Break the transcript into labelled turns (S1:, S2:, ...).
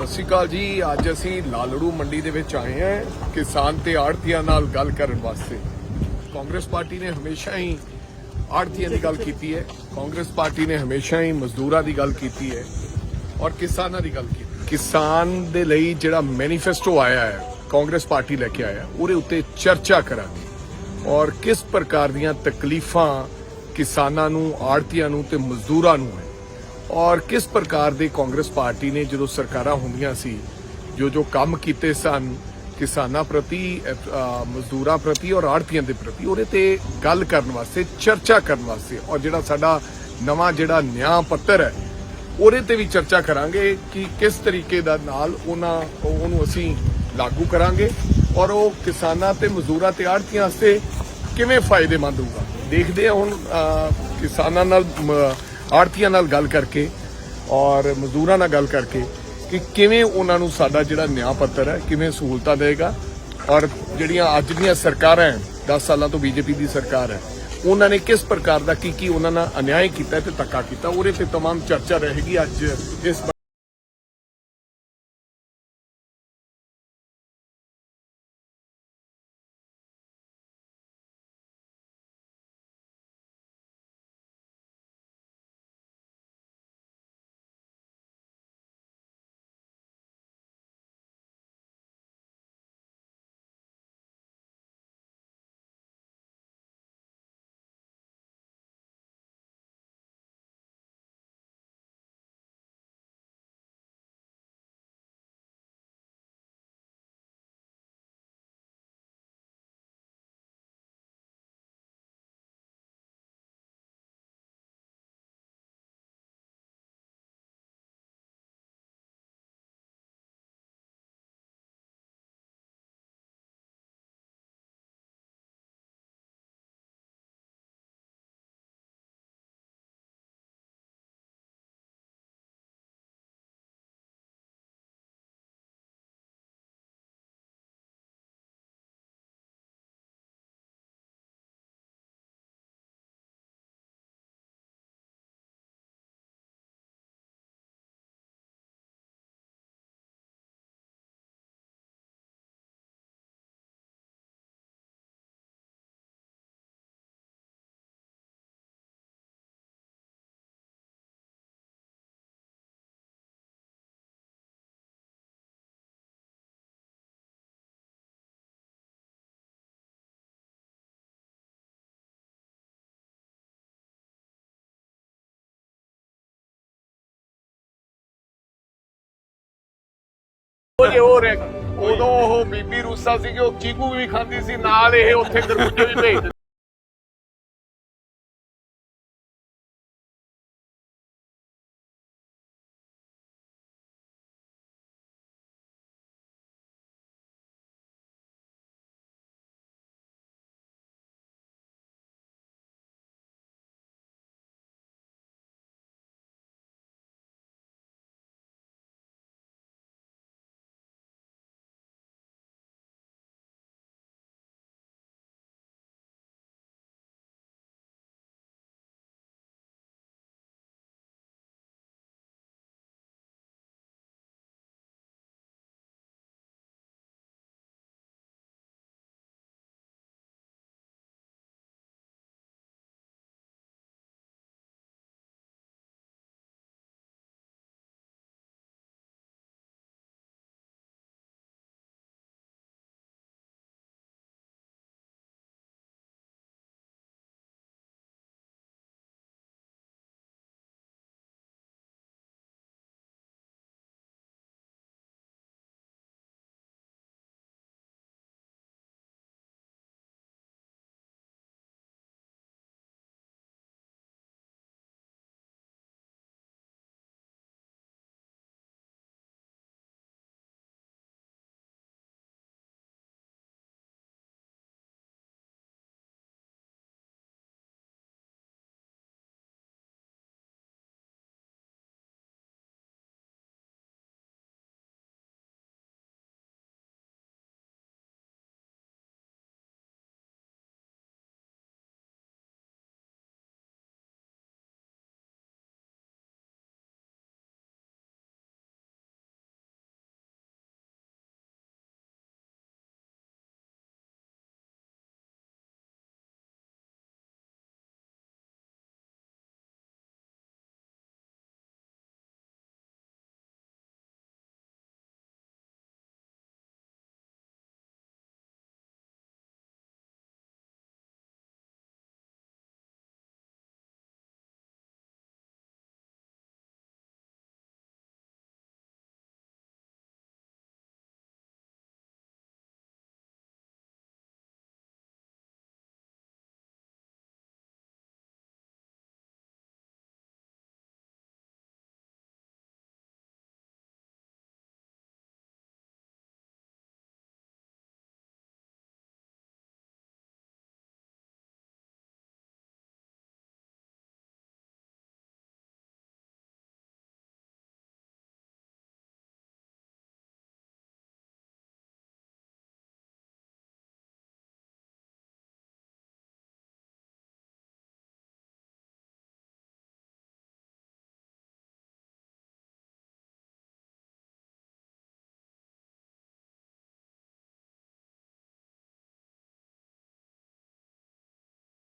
S1: ਸਤਿ ਸ਼੍ਰੀ ਅਕਾਲ ਜੀ। ਅੱਜ ਅਸੀਂ ਲਾਲੜੂ ਮੰਡੀ ਦੇ ਵਿੱਚ ਆਏ ਹਾਂ। ਕਿਸਾਨ ਤੇ ਆੜਤੀਆਂ ਨਾਲ ਗੱਲ ਕਰਨ ਵਾਸਤੇ। ਕਾਂਗਰਸ ਪਾਰਟੀ ਨੇ ਹਮੇਸ਼ਾ ਹੀ ਆੜਤੀਆਂ ਦੀ ਗੱਲ ਕੀਤੀ ਹੈ। ਕਾਂਗਰਸ ਪਾਰਟੀ ਨੇ ਹਮੇਸ਼ਾ ਹੀ ਮਜ਼ਦੂਰਾਂ ਦੀ ਗੱਲ ਕੀਤੀ ਹੈ ਔਰ ਕਿਸਾਨਾਂ ਦੀ ਗੱਲ ਕੀਤੀ ਕਿਸਾਨ ਦੇ ਲਈ ਜਿਹੜਾ ਮੈਨੀਫੈਸਟੋ ਆਇਆ ਹੈ, ਕਾਂਗਰਸ ਪਾਰਟੀ ਲੈ ਕੇ ਆਇਆ, ਉਹਦੇ ਉੱਤੇ ਚਰਚਾ ਕਰਾਂਗੇ। ਔਰ ਕਿਸ ਪ੍ਰਕਾਰ ਦੀਆਂ ਤਕਲੀਫਾਂ ਕਿਸਾਨਾਂ ਨੂੰ ਆੜਤੀਆਂ ਨੂੰ ਤੇ ਮਜ਼ਦੂਰਾਂ ਨੂੰ ਹੈ ਔਰ ਕਿਸ ਪ੍ਰਕਾਰ ਦੇ ਕਾਂਗਰਸ ਪਾਰਟੀ ਨੇ ਜਦੋਂ ਸਰਕਾਰਾਂ ਹੁੰਦੀਆਂ ਸੀ, ਜੋ ਜੋ ਕੰਮ ਕੀਤੇ ਸਨ, ਕਿਸਾਨਾਂ ਪ੍ਰਤੀ ਮਜ਼ਦੂਰਾਂ ਪ੍ਰਤੀ ਔਰ ਆੜਤੀਆਂ ਦੇ ਪ੍ਰਤੀ, ਉਹਦੇ ਤੇ ਗੱਲ ਕਰਨ ਵਾਸਤੇ, ਚਰਚਾ ਕਰਨ ਵਾਸਤੇ, ਔਰ ਜਿਹੜਾ ਸਾਡਾ ਨਵਾਂ ਜਿਹੜਾ ਨਿਆਂ ਪੱਤਰ ਹੈ, ਉਹਦੇ ਤੇ ਵੀ ਚਰਚਾ ਕਰਾਂਗੇ ਕਿ ਕਿਸ ਤਰੀਕੇ ਦਾ ਨਾਲ ਉਹਨਾਂ, ਉਹਨੂੰ ਅਸੀਂ ਲਾਗੂ ਕਰਾਂਗੇ ਔਰ ਉਹ ਕਿਸਾਨਾਂ ਤੇ ਮਜ਼ਦੂਰਾਂ ਤੇ ਆੜਤੀਆਂ ਵਾਸਤੇ ਕਿਵੇਂ ਫਾਇਦੇਮੰਦ ਹੋਊਗਾ। ਦੇਖਦੇ ਹਾਂ ਹੁਣ ਕਿਸਾਨਾਂ ਨਾਲ ਆੜਤੀਆਂ ਨਾਲ ਗੱਲ ਕਰਕੇ ਔਰ ਮਜ਼ਦੂਰਾਂ ਨਾਲ ਗੱਲ ਕਰਕੇ ਕਿ ਕਿਵੇਂ ਉਹਨਾਂ ਨੂੰ ਸਾਡਾ ਜਿਹੜਾ ਨਿਆਂ ਪੱਤਰ ਹੈ ਕਿਵੇਂ ਸਹੂਲਤਾਂ ਦੇਗਾ ਔਰ ਜਿਹੜੀਆਂ ਅੱਜ ਦੀਆਂ ਸਰਕਾਰਾਂ ਹੈ 10 ਸਾਲਾਂ ਤੋਂ ਬੀਜੇਪੀ ਦੀ ਸਰਕਾਰ ਹੈ ਉਹਨਾਂ ਨੇ ਕਿਸ ਪ੍ਰਕਾਰ ਦਾ ਕੀ ਕੀ ਉਹਨਾਂ ਨਾਲ ਅਨਿਆਏ ਕੀਤਾ ਤੇ ਧੱਕਾ ਕੀਤਾ ਉਹਦੇ ਤੇ तमाम ਚਰਚਾ ਰਹੇਗੀ ਅੱਜ ਇਸ ਉਹ ਜੇ ਹੋਰ ਹੈ, ਉਦੋਂ ਉਹ ਬੀਬੀ ਰੂਸਾ ਸੀ ਕਿ ਉਹ ਚੀਕੂ ਵੀ ਖਾਂਦੀ ਸੀ ਨਾਲ ਇਹ ਉੱਥੇ ਖਰਬੂਜੇ ਵੀ ਭੇਜ